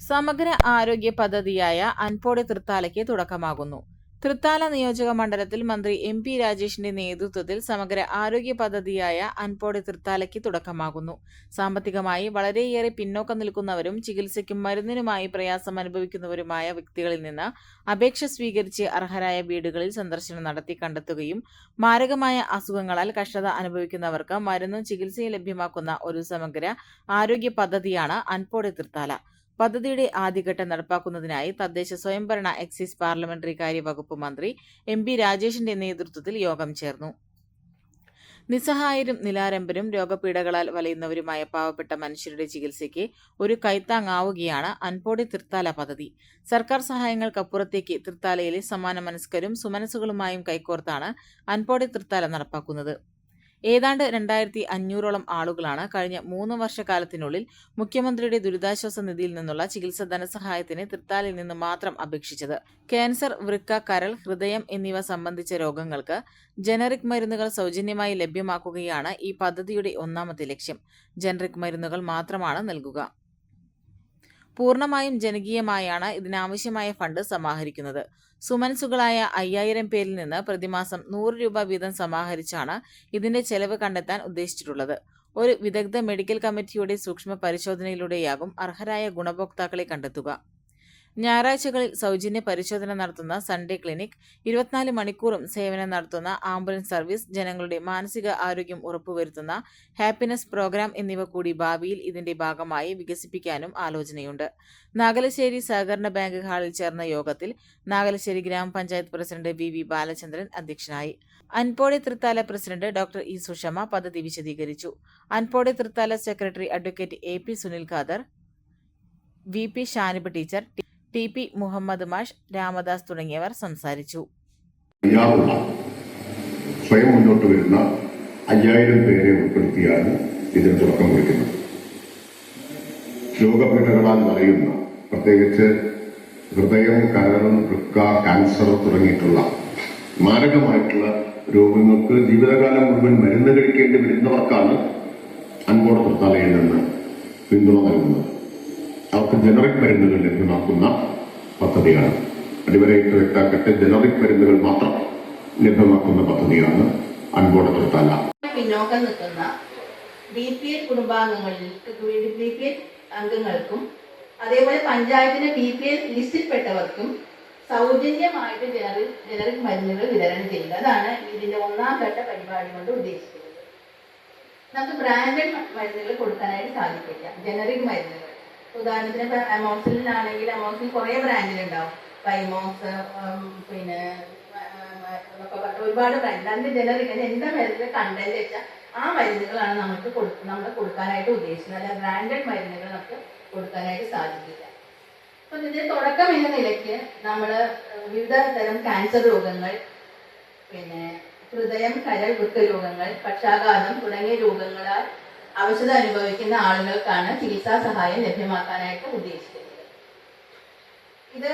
സമഗ്ര ആരോഗ്യ പദ്ധതിയായ അൻപോടെ തൃത്താലയ്ക്ക് തുടക്കമാകുന്നു. തൃത്താല നിയോജക മണ്ഡലത്തിൽ മന്ത്രി എം പി രാജേഷിന്റെ നേതൃത്വത്തിൽ സമഗ്ര ആരോഗ്യ പദ്ധതിയായ അൻപോടെ തൃത്താലയ്ക്ക് തുടക്കമാകുന്നു. സാമ്പത്തികമായി വളരെയേറെ പിന്നോക്കം നിൽക്കുന്നവരും ചികിത്സയ്ക്കും മരുന്നിനുമായി പ്രയാസം അനുഭവിക്കുന്നവരുമായ വ്യക്തികളിൽ നിന്ന് അപേക്ഷ സ്വീകരിച്ച് അർഹരായ വീടുകളിൽ സന്ദർശനം നടത്തി കണ്ടെത്തുകയും മാരകമായ അസുഖങ്ങളാൽ കഷ്ടത അനുഭവിക്കുന്നവർക്ക് മരുന്നും ചികിത്സയും ലഭ്യമാക്കുന്ന ഒരു സമഗ്ര ആരോഗ്യ പദ്ധതിയാണ് അൻപോടെ തൃത്താല. പദ്ധതിയുടെ ആദ്യഘട്ടം നടപ്പാക്കുന്നതിനായി തദ്ദേശ സ്വയംഭരണ എക്സൈസ് പാർലമെന്ററി കാര്യ വകുപ്പ് മന്ത്രി എം പി രാജേഷിന്റെ നേതൃത്വത്തിൽ യോഗം ചേർന്നു. നിസ്സഹായരും നിലാരംബരും രോഗപീഠകളാൽ വലയുന്നവരുമായ പാവപ്പെട്ട മനുഷ്യരുടെ ചികിത്സയ്ക്ക് ഒരു കൈത്താങ്ങാവുകയാണ് അൻപോടി തൃത്താല പദ്ധതി. സർക്കാർ സഹായങ്ങൾക്കപ്പുറത്തേക്ക് തൃത്താലയിലെ സമാന മനസ്കരും സുമനസുകളുമായും കൈകോർത്താണ് അൻപോടി തൃത്താല നടപ്പാക്കുന്നത്. ഏതാണ്ട് രണ്ടായിരത്തി അഞ്ഞൂറോളം ആളുകളാണ് കഴിഞ്ഞ മൂന്ന് വർഷക്കാലത്തിനുള്ളിൽ മുഖ്യമന്ത്രിയുടെ ദുരിതാശ്വാസ നിധിയിൽ നിന്നുള്ള ചികിത്സ ധനസഹായത്തിന് തൃത്താലിൽ നിന്ന് മാത്രം അപേക്ഷിച്ചത്. ക്യാൻസർ വൃക്ക കരൾ ഹൃദയം എന്നിവ സംബന്ധിച്ച രോഗങ്ങൾക്ക് ജനറിക് മരുന്നുകൾ സൗജന്യമായി ലഭ്യമാക്കുകയാണ് ഈ പദ്ധതിയുടെ ഒന്നാമത്തെ ലക്ഷ്യം. ജനറിക് മരുന്നുകൾ മാത്രമാണ് നൽകുക. പൂർണമായും ജനകീയമായാണ് ഇതിനാവശ്യമായ ഫണ്ട് സമാഹരിക്കുന്നത്. സുമൻസുകളായ അയ്യായിരം പേരിൽ നിന്ന് പ്രതിമാസം നൂറ് രൂപ വീതം സമാഹരിച്ചാണ് ഇതിന്റെ ചെലവ് കണ്ടെത്താൻ ഉദ്ദേശിച്ചിട്ടുള്ളത്. ഒരു വിദഗ്ധ മെഡിക്കൽ കമ്മിറ്റിയുടെ സൂക്ഷ്മ പരിശോധനയിലൂടെയാകും അർഹരായ ഗുണഭോക്താക്കളെ കണ്ടെത്തുക. ഞായറാഴ്ചകളിൽ സൗജന്യ പരിശോധന നടത്തുന്ന സൺഡേ ക്ലിനിക് ഇരുപത്തിനാല് മണിക്കൂറും സേവനം നടത്തുന്ന ആംബുലൻസ് സർവീസ് ജനങ്ങളുടെ മാനസിക ആരോഗ്യം ഉറപ്പുവരുത്തുന്ന ഹാപ്പിനെസ് പ്രോഗ്രാം എന്നിവ കൂടി ഭാവിയിൽ ഇതിന്റെ ഭാഗമായി വികസിപ്പിക്കാനും ആലോചനയുണ്ട്. നാഗലശ്ശേരി സഹകരണ ബാങ്ക് ഹാളിൽ ചേർന്ന യോഗത്തിൽ നാഗലശ്ശേരി ഗ്രാമപഞ്ചായത്ത് പ്രസിഡന്റ് വി വി ബാലചന്ദ്രൻ അധ്യക്ഷനായി. Anpode Thrithala president doctor E Sushama പദ്ധതി വിശദീകരിച്ചു. Anpode Thrithala secretary advocate A P Sunil Khader V P Shanib teacher T P Muhammad മാഷ് രാമദാസ് തുടങ്ങിയവർ സംസാരിച്ചു. സ്വയം മുന്നോട്ട് വരുന്ന അയ്യായിരം പേരെ ഉൾപ്പെടുത്തിയാണ് ഇതിന് തുടക്കം കുറിക്കുന്നത്. രോഗപീഠകളാൽ നിറയുന്ന പ്രത്യേകിച്ച് ഹൃദയം കരളും വൃക്ക ക്യാൻസർ തുടങ്ങിയിട്ടുള്ള മാരകമായിട്ടുള്ള രോഗങ്ങൾക്ക് ജീവിതകാലം മുഴുവൻ മരുന്ന് കഴിക്കേണ്ടി വരുന്നവർക്കാണ് അൻപോട നിന്ന് പിന്തുണ നൽകുന്നത്. അവർക്ക് ജനറിക് മരുന്നുകൾ ലഭ്യമാക്കുന്ന പദ്ധതിയാണ്. അടിവരയിട്ട് വ്യക്താക്കട്ടെ ജനറിക് മരുന്നുകൾ മാത്രം ലഭ്യമാക്കുന്ന പദ്ധതിയാണ് അൻപോട തൃത്താല പിന്നോക്കം നിൽക്കുന്ന ബി പി എൽ കുടുംബാംഗങ്ങളിൽ ബി പി എൽ അംഗങ്ങൾക്കും അതേപോലെ പഞ്ചായത്തിന്റെ ബി പി എൽ ലിസ്റ്റിൽപ്പെട്ടവർക്കും സൗജന്യമായിട്ട് ജനറിക് ജനറിക് മരുന്നുകൾ വിതരണം ചെയ്യുക അതാണ് ഇതിന്റെ ഒന്നാം ഘട്ട പരിപാടി കൊണ്ട് ഉദ്ദേശിക്കുന്നത്. നമുക്ക് ബ്രാൻഡഡ് മരുന്നുകൾ കൊടുക്കാനായിട്ട് സാധിക്കില്ല. ജനറിക് മരുന്നുകൾ. ഉദാഹരണത്തിന് അമോസിലാണെങ്കിൽ അമോസിൽ കുറേ ബ്രാൻഡിലുണ്ടാവും. പൈമോസ് പിന്നെ ഒരുപാട് ബ്രാൻഡ് അതിന്റെ ജനറിക് എന്താ മരുന്നിൽ കണ്ടന്റ് വെച്ചാൽ ആ മരുന്നുകളാണ് നമുക്ക് നമ്മൾ കൊടുക്കാനായിട്ട് ഉദ്ദേശിക്കുന്നത്. അല്ല ബ്രാൻഡഡ് മരുന്നുകൾ നമുക്ക് കൊടുക്കാനായിട്ട് സാധിക്കില്ല. അപ്പൊ ഇതിന്റെ തുടക്കം എന്ന നിലയ്ക്ക് നമ്മൾ വിവിധ തരം ക്യാൻസർ രോഗങ്ങൾ പിന്നെ ഹൃദയം കരൾ വൃക്ക രോഗങ്ങൾ പക്ഷാഘാതം തുടങ്ങിയ രോഗങ്ങളാൽ അവശത അനുഭവിക്കുന്ന ആളുകൾക്കാണ് ചികിത്സാ സഹായം ലഭ്യമാക്കാനായിട്ട് ഉദ്ദേശിക്കുന്നത്. ഇത്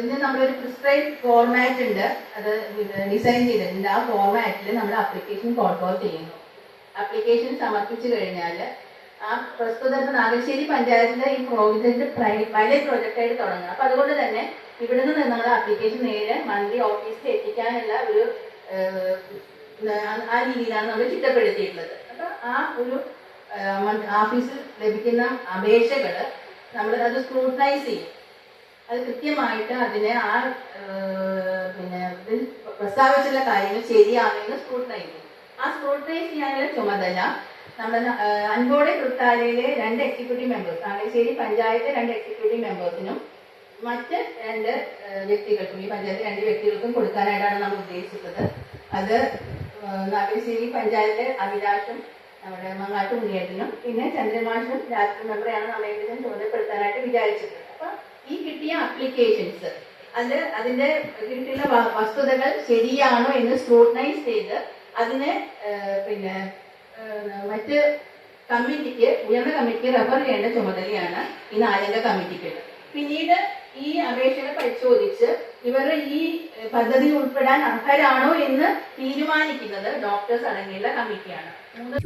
ഇന്ന് നമ്മളൊരു പ്രിസ്ക്രൈബ് ഫോർമാറ്റ് ഉണ്ട്. അത് ഡിസൈൻ ചെയ്തിട്ടുണ്ട്. ആ ഫോർമാറ്റിൽ നമ്മൾ ആപ്ലിക്കേഷൻ കോൺട്രോൾ ചെയ്യുന്നു. ആപ്ലിക്കേഷൻ സമർപ്പിച്ചു കഴിഞ്ഞാൽ ആ പ്രസ്തുത ഇപ്പം നാഗശ്ശേരി പഞ്ചായത്തിലെ ഈ പ്രോജക്റ്റ് വലിയ പ്രോജക്റ്റായിട്ട് തുടങ്ങണം. അപ്പൊ അതുകൊണ്ട് തന്നെ ഇവിടെ നിന്ന് നമ്മൾ ആപ്ലിക്കേഷൻ നേരെ മന്ത്രി ഓഫീസിൽ എത്തിക്കാനുള്ള ഒരു ആ രീതിയിലാണ് നമ്മൾ ചിട്ടപ്പെടുത്തിയിട്ടുള്ളത്. അപ്പൊ ആ ഒരു ഓഫീസിൽ ലഭിക്കുന്ന അപേക്ഷകൾ നമ്മൾ അത് സ്ക്രൂട്ടനൈസ് ചെയ്യും. അത് കൃത്യമായിട്ട് അതിനെ ആ പിന്നെ ഇതിൽ പ്രസ്താവിച്ചുള്ള കാര്യങ്ങൾ ശരിയാണെന്ന് സ്ക്രൂട്ടനൈസ് ചെയ്യും. ആ സ്ക്രൂട്ടനൈസ് ചെയ്യാനുള്ള ചുമതല നമ്മൾ അൻപോടെ തൃത്താലയിലെ രണ്ട് എക്സിക്യൂട്ടീവ് മെമ്പേഴ്സ് താമരശ്ശേരി പഞ്ചായത്ത് രണ്ട് എക്സിക്യൂട്ടീവ് മെമ്പേഴ്സിനും മറ്റ് രണ്ട് വ്യക്തികൾക്കും ഈ പഞ്ചായത്ത് രണ്ട് വ്യക്തികൾക്കും കൊടുക്കാനായിട്ടാണ് നമ്മൾ ഉദ്ദേശിച്ചത്. അത് നാഗശ്ശേരി പഞ്ചായത്തിലെ അഭിലാഷും നമ്മുടെ മങ്ങാട്ട് ഉണ്ണിയേട്ടനും പിന്നെ ചന്ദ്രമാഷും രാഷ്ട്രീയ മെമ്പറെയാണ് നമ്മളെങ്കിലും ചുമതലപ്പെടുത്താനായിട്ട് വിചാരിച്ചിട്ടുള്ളത് അപ്പൊ ഈ കിട്ടിയ അപ്ലിക്കേഷൻസ് അത് അതിന്റെ കിട്ടിയുള്ള വസ്തുതകൾ ശരിയാണോ എന്ന് സ്ക്രൂട്ടനൈസ് ചെയ്ത് അതിനെ പിന്നെ മറ്റ് കമ്മിറ്റിക്ക് ഉയർന്ന കമ്മിറ്റിക്ക് റെഫർ ചെയ്യേണ്ട ചുമതലയാണ് ഈ നാലംഗ കമ്മിറ്റിക്കുള്ളത് പിന്നീട് ഈ അപേക്ഷകൾ പരിശോധിച്ച് ഇവർ ഈ പദ്ധതി ഉൾപ്പെടാൻ അർഹരാണോ എന്ന് തീരുമാനിക്കുന്നത് ഡോക്ടേഴ്സ് അടങ്ങിയുള്ള കമ്മിറ്റിയാണ്.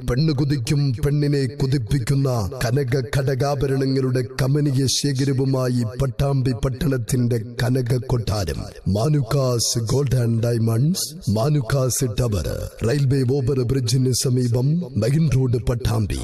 പെണ്ണ് കുതിക്കും പെണ്ണിനെ കുതിപ്പിക്കുന്ന കനക ഘടകാഭരണങ്ങളുടെ കമനീയ ശേഖരവുമായി പട്ടാമ്പി പട്ടണത്തിന്റെ കനക കൊട്ടാരം. Manukkas gold and diamonds Manukkas tower. Railway over ബ്രിഡ്ജിന് സമീപം മെയിൻ റോഡ് പട്ടാമ്പി.